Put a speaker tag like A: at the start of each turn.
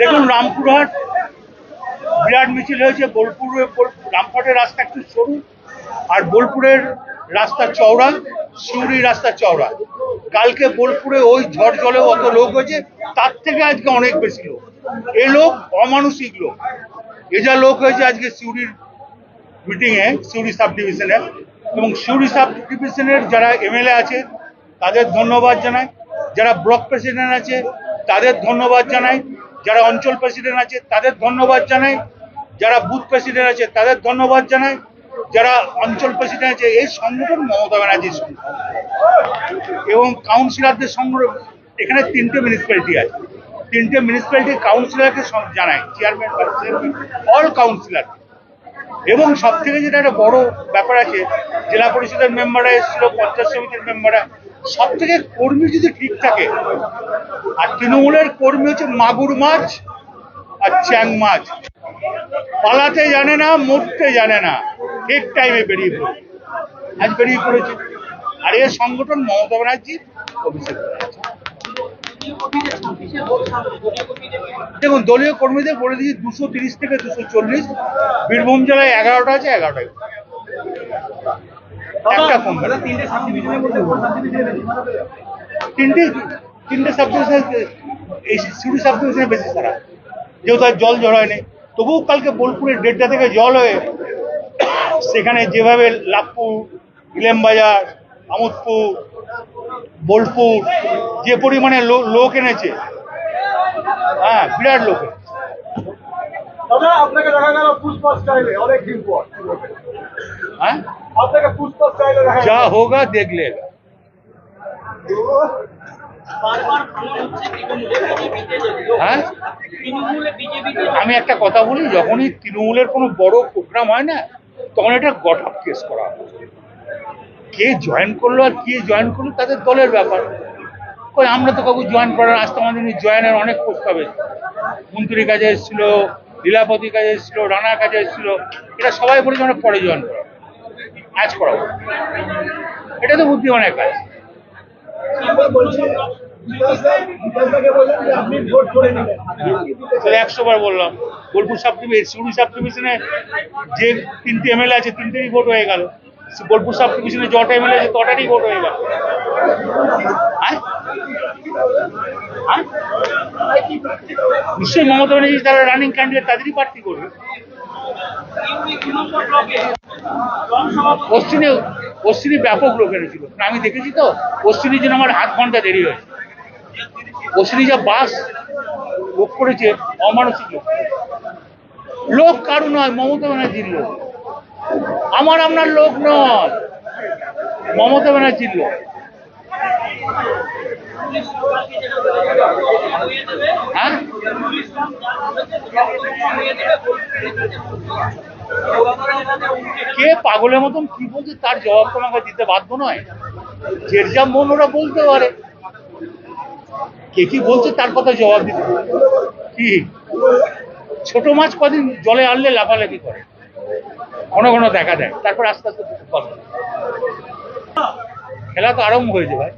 A: দেখুন, রামপুরহাট বিরাট মিছিল হয়েছে, বোলপুরে বোল- রামপুরহাটের রাস্তা একটু সরু আর বোলপুরের রাস্তা চওড়া সিউড়ি রাস্তা চওড়া। কালকে বোলপুরে ওই ঝড় জলে অত লোক হয়েছে, তার থেকে আজকে অনেক বেশি লোক। এ লোক অমানসিক লোক। এ যা লোক হয়েছে আজকে সিউড়ির মিটিংয়ে সিউড়ি সাব ডিভিশনে এবং সিউড়ি সাব ডিভিশনের যারা এমএলএ আছে, তাদের ধন্যবাদ জানাই। যারা ব্লক প্রেসিডেন্ট আছে, তাদের ধন্যবাদ জানাই। যারা অঞ্চল প্রেসিডেন্ট আছে, তাদের ধন্যবাদ জানাই। যারা বুথ প্রেসিডেন্ট আছে, তাদের ধন্যবাদ জানাই। যারা অঞ্চল প্রেসিডেন্ট আছে, এই সংগঠন মমতা ব্যানার্জির সংগঠন। এবং কাউন্সিলরদের সংগ্রহ এখানে তিনটে মিউনিসিপ্যালিটি আছে। তিনটে মিউনিসিপ্যালিটি কাউন্সিলরকে জানায় চেয়ারম্যান বা চেয়ারম্যান অল কাউন্সিলর এবং সব থেকে যেটা একটা বড় ব্যাপার আছে, জেলা পরিষদের মেম্বাররা এসেছিল, পঞ্চায়েত সমিতির মেম্বাররা সব থেকে কর্মী যদি ঠিক থাকে, আর তৃণমূলের কর্মী হচ্ছে মাগুর মাছ আর চ্যাং মাছ। পালাতে জানে না, মরতে জানে না, ঠিক টাইমে বেরিয়ে পড়ে। আজ বেরিয়ে পড়েছে। আর এর সংগঠন মমতা ব্যানার্জির অভিষেক দেখুন, দলীয় কর্মীদের বলে দিয়েছি, দুশো তিরিশ থেকে দুশো চল্লিশ। বীরভূম জেলায় এগারোটা আছে, এগারোটায় একটা কমবে না।
B: তিনটে সাব ডিভিশনের মধ্যে কোন সাব ডিভিশনে ভাড়া পেলে?
A: তিনটে তিনটে সাবডিভিশন এই সিউড়ি সাবডিভিশনে বেশি সারা যেহেতু আর জল জড়ায়নি তবুও কালকে বোলপুরের দেড়টা থেকে জল হয়ে সেখানে যেভাবে লাভপুর ইলেমবাজার আমোদপুর বোলপুর যে পরিমাণে লো- লোক এনেছে হ্যাঁ বিরাট লোক এনেছে।
B: দাদা আপনাকে দেখা গেল পুষ্পা স্টাইলে অনেকদিন পর
A: হ্যাঁ যা হোগা দেখ লেগা হ্যাঁ আমি একটা কথা বলি যখনই তৃণমূলের কোনো বড় প্রোগ্রাম হয় না তখন এটা গট আপ কেস করা কে জয়েন করল আর কে জয়েন করল তাদের দলের ব্যাপার। কই আমরা তো কাউকে জয়েন করার আসতে আমাদের জয়েনের অনেক প্রস্তাব এসেছে। মন্ত্রী কাজে এসেছিল লীলাপতি কাজে এসেছিল রানা কাজে এসেছিল এটা সবাই বলেছে আমরা পরে জয়েন করা আজ করাবো। এটা তো বুদ্ধিমানের কাজ। একশো বার বললাম। বোলপুর সাব ডিভিশন সাব ডিভিশনে যে তিনটে এমএলএ আছে তিনটেরই ভোট হয়ে গেল। বোলপুর সাব ডিভিশনে যটা এমএলএ আছে তটারই ভোট হয়ে গেল? নিশ্চয়ই মমতা ব্যানার্জি যারা রানিং ক্যান্ডিডেট তাদেরই প্রার্থী করবে। পশ্চিমে পশ্চিমে ব্যাপক লোক এনেছিল। আমি দেখেছি তো পশ্চিমের জন্য আমার আধ ঘণ্টা দেরি হয়েছে। পশ্চিমে যা বাস লোক করেছে, অমানসিক লোক। লোক কারও নয়, মমতা ব্যানার্জির লোক। আমার আপনার লোক নয়, মমতা ব্যানার্জির লোক।
C: হয়ে?
A: কে পাগলের মতন কি বলছে তার জবাব তোমাকে দিতে বাধ্য নয়। যে যা মন ওরা বলতে পারে। কে কি বলছে তার কথা জবাব দিতে কি? ছোট মাছ কদিন জলে আনলে লাফালাফি করে। ঘন ঘন দেখা দেয়। তারপর আস্তে আস্তে খেলা তো আরম্ভ হয়েছে ভাই।